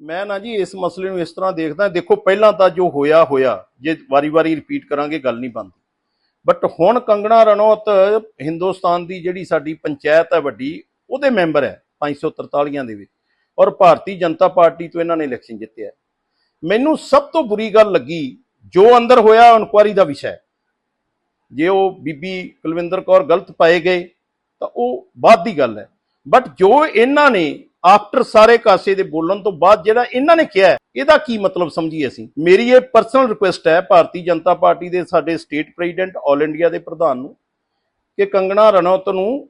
ਮੈਂ ਨਾ ਜੀ ਇਸ ਮਸਲੇ ਨੂੰ ਇਸ ਤਰ੍ਹਾਂ ਦੇਖਦਾ, ਦੇਖੋ ਪਹਿਲਾਂ ਤਾਂ ਜੋ ਹੋਇਆ ਹੋਇਆ। ਜੇ ਵਾਰੀ-ਵਾਰੀ ਰਿਪੀਟ ਕਰਾਂਗੇ, ਗੱਲ ਨਹੀਂ ਬਣਦੀ। ਬਟ ਹੁਣ ਕੰਗਣਾ ਰਣੌਤ ਹਿੰਦੁਸਤਾਨ ਦੀ ਜਿਹੜੀ ਸਾਡੀ ਪੰਚਾਇਤ ਹੈ ਵੱਡੀ, ਉਹਦੇ ਮੈਂਬਰ ਹੈ 543 ਦੇ ਵਿੱਚ। ਔਰ ਭਾਰਤੀ ਜਨਤਾ ਪਾਰਟੀ ਤੋਂ ਇਹਨਾਂ ਨੇ ਇਲੈਕਸ਼ਨ ਜਿੱਤਿਆ ਮੈਨੂੰ ਸਭ ਤੋਂ ਬੁਰੀ ਗੱਲ ਲੱਗੀ, ਜੋ ਅੰਦਰ ਹੋਇਆ, ਇਨਕੁਆਰੀ ਦਾ ਵਿਸ਼ਾ ਹੈ। ਜੇ ਉਹ ਬੀਬੀ ਕੁਲਵਿੰਦਰ ਕੌਰ ਗਲਤ ਪਾਏ ਗਏ, ਤਾਂ ਉਹ ਬਾਅਦ ਦੀ ਗੱਲ ਹੈ। ਬਟ ਜੋ ਇਹਨਾਂ ਨੇ ਆਫਟਰ ਸਾਰੇ ਕਾਸੇ ਦੇ ਬੋਲਣ ਤੋਂ ਬਾਅਦ ਜਿਹੜਾ ਇਹਨਾਂ ਨੇ ਕਿਹਾ ਇਹਦਾ ਕੀ ਮਤਲਬ ਸਮਝੀਏ ਅਸੀਂ? ਮੇਰੀ ਇਹ ਪਰਸਨਲ ਰਿਕੁਐਸਟ ਹੈ, ਭਾਰਤੀ ਜਨਤਾ ਪਾਰਟੀ ਦੇ ਸਾਡੇ ਸਟੇਟ ਪ੍ਰੈਜ਼ੀਡੈਂਟ ਆਲ ਇੰਡੀਆ ਦੇ ਪ੍ਰਧਾਨ ਨੂੰ, ਕਿ ਕੰਗਣਾ ਰਣੌਤ ਨੂੰ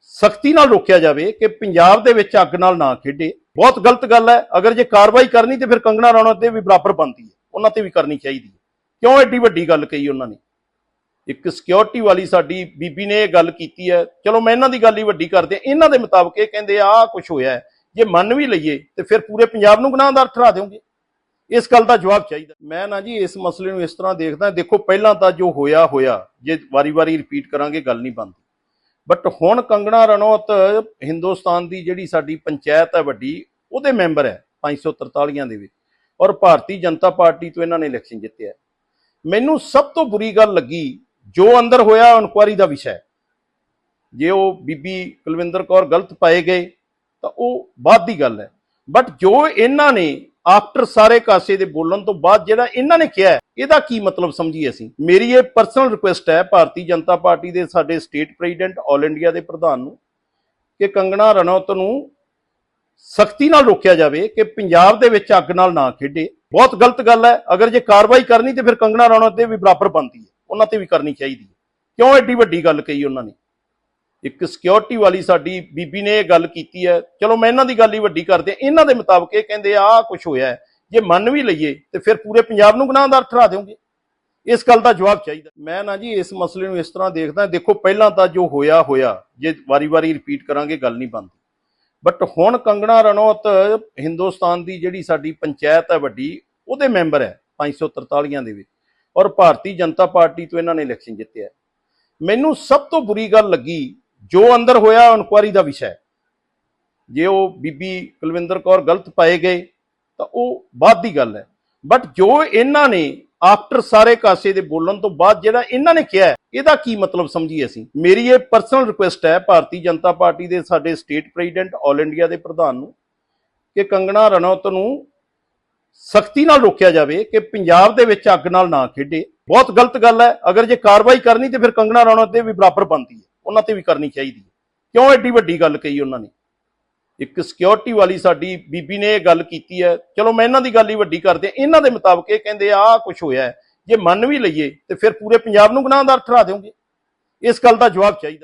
ਸਖਤੀ ਨਾਲ ਰੋਕਿਆ ਜਾਵੇ, ਕਿ ਪੰਜਾਬ ਦੇ ਵਿੱਚ ਅੱਗ ਨਾਲ ਨਾ ਖੇਡੇ। ਬਹੁਤ ਗਲਤ ਗੱਲ ਹੈ। ਅਗਰ ਜੇ ਕਾਰਵਾਈ ਕਰਨੀ ਤੇ ਫਿਰ ਕੰਗਣਾ ਰਣੌਤ ਦੇ ਵੀ ਬਰਾਬਰ ਬਣਦੀ ਹੈ। ਉਹਨਾਂ ਤੇ ਵੀ ਕਰਨੀ ਚਾਹੀਦੀ ਹੈ। ਕਿਉਂ ਐਡੀ ਵੱਡੀ ਗੱਲ ਕਹੀ ਉਹਨਾਂ ਨੇ? ਇੱਕ ਸਿਕਿਉਰਿਟੀ ਵਾਲੀ ਸਾਡੀ ਬੀਬੀ ਨੇ ਇਹ ਗੱਲ ਕੀਤੀ ਹੈ। ਚਲੋ ਮੈਂ ਇਹਨਾਂ ਦੀ ਗੱਲ ਹੀ ਵੱਡੀ ਕਰਦੇ ਇਹਨਾਂ ਦੇ ਮੁਤਾਬਕ ਇਹ ਕਹਿੰਦੇ ਆ ਕੁਝ ਹੋਇਆ ਜੇ ਮੰਨ ਵੀ ਲਈਏ, ਤੇ ਫਿਰ ਪੂਰੇ ਪੰਜਾਬ ਨੂੰ ਗੁਨਾਹਦਾਰ ਠਹਿਰਾ ਦਿਓਗੇ। ਇਸ ਗੱਲ ਦਾ ਜਵਾਬ ਚਾਹੀਦਾ। ਮੈਂ ਨਾ ਜੀ ਇਸ ਮਸਲੇ ਨੂੰ ਇਸ ਤਰ੍ਹਾਂ ਦੇਖਦਾ, ਦੇਖੋ ਪਹਿਲਾਂ ਤਾਂ ਜੋ ਹੋਇਆ ਹੋਇਆ। ਜੇ ਵਾਰੀ-ਵਾਰੀ ਰਿਪੀਟ ਕਰਾਂਗੇ, ਗੱਲ ਨਹੀਂ ਬਣਦੀ। ਬਟ ਹੁਣ ਕੰਗਣਾ ਰਣੌਤ ਹਿੰਦੁਸਤਾਨ ਦੀ ਜਿਹੜੀ ਸਾਡੀ ਪੰਚਾਇਤ ਹੈ ਵੱਡੀ, ਉਹਦੇ ਮੈਂਬਰ ਹੈ 543 ਦੇ ਵਿੱਚ। ਔਰ ਭਾਰਤੀ ਜਨਤਾ ਪਾਰਟੀ ਤੋਂ ਇਹਨਾਂ ਨੇ ਇਲੈਕਸ਼ਨ ਜਿੱਤਿਆ ਮੈਨੂੰ ਸਭ ਤੋਂ ਬੁਰੀ ਗੱਲ ਲੱਗੀ ਜੋ ਅੰਦਰ ਹੋਇਆ ਇਨਕੁਆਰੀ ਦਾ ਵਿਸ਼ਾ ਹੈ। ਜੇ ਉਹ ਬੀਬੀ ਕੁਲਵਿੰਦਰ ਕੌਰ ਗਲਤ ਪਾਏ ਗਏ, ਤਾਂ ਉਹ ਬਾਅਦ ਦੀ ਗੱਲ ਹੈ। ਬਟ ਜੋ ਇਹਨਾਂ ਨੇ ਆਫਟਰ ਸਾਰੇ ਕਾਸੇ ਦੇ ਬੋਲਣ ਤੋਂ ਬਾਅਦ ਜਿਹੜਾ ਇਹਨਾਂ ਨੇ ਕਿਹਾ ਇਹਦਾ ਕੀ ਮਤਲਬ ਸਮਝੀਏ ਅਸੀਂ? ਮੇਰੀ ਇਹ ਪਰਸਨਲ ਰਿਕੁਐਸਟ ਹੈ, ਭਾਰਤੀ ਜਨਤਾ ਪਾਰਟੀ ਦੇ ਸਾਡੇ ਸਟੇਟ ਪ੍ਰੈਜ਼ੀਡੈਂਟ ਆਲ ਇੰਡੀਆ ਦੇ ਪ੍ਰਧਾਨ ਨੂੰ, ਕਿ ਕੰਗਣਾ ਰਣੌਤ ਨੂੰ ਸਖਤੀ ਨਾਲ ਰੋਕਿਆ ਜਾਵੇ ਕਿ ਪੰਜਾਬ ਦੇ ਵਿੱਚ ਅੱਗ ਨਾਲ ਨਾ ਖੇਡੇ। ਬਹੁਤ ਗਲਤ ਗੱਲ ਹੈ। ਅਗਰ ਜੇ ਕਾਰਵਾਈ ਕਰਨੀ ਤੇ ਫਿਰ ਕੰਗਣਾ ਰਣੌਤ ਦੇ ਵੀ ਬਰਾਬਰ ਬਣਦੀ ਹੈ। ਉਹਨਾਂ ਤੇ ਵੀ ਕਰਨੀ ਚਾਹੀਦੀ ਹੈ। ਕਿਉਂ ਐਡੀ ਵੱਡੀ ਗੱਲ ਕਹੀ ਉਹਨਾਂ ਨੇ? ਇੱਕ ਸਿਕਿਉਰਿਟੀ ਵਾਲੀ ਸਾਡੀ ਬੀਬੀ ਨੇ ਇਹ ਗੱਲ ਕੀਤੀ ਹੈ। ਚਲੋ ਮੈਂ ਇਹਨਾਂ ਦੀ ਗੱਲ ਹੀ ਵੱਡੀ ਕਰਦੇ ਇਹਨਾਂ ਦੇ ਮੁਤਾਬਕ ਇਹ ਕਹਿੰਦੇ ਆ ਕੁਝ ਹੋਇਆ ਜੇ ਮੰਨ ਵੀ ਲਈਏ ਤੇ ਫਿਰ ਪੂਰੇ ਪੰਜਾਬ ਨੂੰ ਗੁਨਾਹਦਾਰ ਠਹਿਰਾ ਦਿਓਗੇ। ਇਸ ਗੱਲ ਦਾ ਜਵਾਬ ਚਾਹੀਦਾ। ਮੈਂ ਨਾ ਜੀ ਇਸ ਮਸਲੇ ਨੂੰ ਇਸ ਤਰ੍ਹਾਂ ਦੇਖਦਾ, ਦੇਖੋ ਪਹਿਲਾਂ ਤਾਂ ਜੋ ਹੋਇਆ ਹੋਇਆ। ਜੇ ਵਾਰੀ-ਵਾਰੀ ਰਿਪੀਟ ਕਰਾਂਗੇ, ਗੱਲ ਨਹੀਂ ਬਣਦੀ। ਬਟ ਹੁਣ ਕੰਗਣਾ ਰਣੌਤ ਹਿੰਦੁਸਤਾਨ ਦੀ ਜਿਹੜੀ ਸਾਡੀ ਪੰਚਾਇਤ ਹੈ ਵੱਡੀ, ਉਹਦੇ ਮੈਂਬਰ ਹੈ 543 ਦੇ ਵਿੱਚ। ਔਰ ਭਾਰਤੀ ਜਨਤਾ ਪਾਰਟੀ ਤੋਂ ਇਹਨਾਂ ਨੇ ਇਲੈਕਸ਼ਨ ਜਿੱਤਿਆ ਮੈਨੂੰ ਸਭ ਤੋਂ ਬੁਰੀ ਗੱਲ ਲੱਗੀ, ਜੋ ਅੰਦਰ ਹੋਇਆ ਇਨਕੁਆਰੀ ਦਾ ਵਿਸ਼ਾ ਹੈ। ਜੇ ਉਹ ਬੀਬੀ ਕੁਲਵਿੰਦਰ ਕੌਰ ਗਲਤ ਪਾਏ ਗਏ, ਤਾਂ ਉਹ ਬਾਅਦ ਦੀ ਗੱਲ ਹੈ। ਬਟ ਜੋ ਇਹਨਾਂ ਨੇ ਆਫਟਰ ਸਾਰੇ ਕਾਸੇ ਦੇ ਬੋਲਣ ਤੋਂ ਬਾਅਦ ਜਿਹੜਾ ਇਹਨਾਂ ਨੇ ਕਿਹਾ, ਇਹਦਾ ਕੀ ਮਤਲਬ ਸਮਝੀਏ ਅਸੀਂ? ਮੇਰੀ ਇਹ ਪਰਸਨਲ ਰਿਕੁਐਸਟ ਹੈ ਭਾਰਤੀ ਜਨਤਾ ਪਾਰਟੀ ਦੇ ਸਾਡੇ ਸਟੇਟ ਪ੍ਰੈਜ਼ੀਡੈਂਟ ਆਲ ਇੰਡੀਆ ਦੇ ਪ੍ਰਧਾਨ ਨੂੰ, ਕਿ ਕੰਗਣਾ ਰਣੌਤ ਨੂੰ ਸਖਤੀ ਨਾਲ ਰੋਕਿਆ ਜਾਵੇ ਕਿ ਪੰਜਾਬ ਦੇ ਵਿੱਚ ਅੱਗ ਨਾਲ ਨਾ ਖੇਡੇ। ਬਹੁਤ ਗਲਤ ਗੱਲ ਹੈ। ਅਗਰ ਜੇ ਕਾਰਵਾਈ ਕਰਨੀ ਤੇ ਫਿਰ ਕੰਗਣਾ ਰਣੌਤ ਦੇ ਵੀ ਬਰਾਬਰ ਬਣਦੀ ਹੈ। ਉਹਨਾਂ ਤੇ ਵੀ ਕਰਨੀ ਚਾਹੀਦੀ ਹੈ। ਕਿਉਂ ਐਡੀ ਵੱਡੀ ਗੱਲ ਕਹੀ ਉਹਨਾਂ ਨੇ? ਇੱਕ ਸਿਕਿਉਰਿਟੀ ਵਾਲੀ ਸਾਡੀ ਬੀਬੀ ਨੇ ਇਹ ਗੱਲ ਕੀਤੀ ਹੈ। ਚਲੋ ਮੈਂ ਇਹਨਾਂ ਦੀ ਗੱਲ ਹੀ ਵੱਡੀ ਕਰਦੇ ਇਹਨਾਂ ਦੇ ਮੁਤਾਬਕ ਇਹ ਕਹਿੰਦੇ ਆ ਕੁਝ ਹੋਇਆ ਜੇ ਮੰਨ ਵੀ ਲਈਏ ਤੇ ਫਿਰ ਪੂਰੇ ਪੰਜਾਬ ਨੂੰ ਗੁਨਾਹਦਾਰ ਠਹਿਰਾ ਦਿਓਗੇ। ਇਸ ਗੱਲ ਦਾ ਜਵਾਬ ਚਾਹੀਦਾ।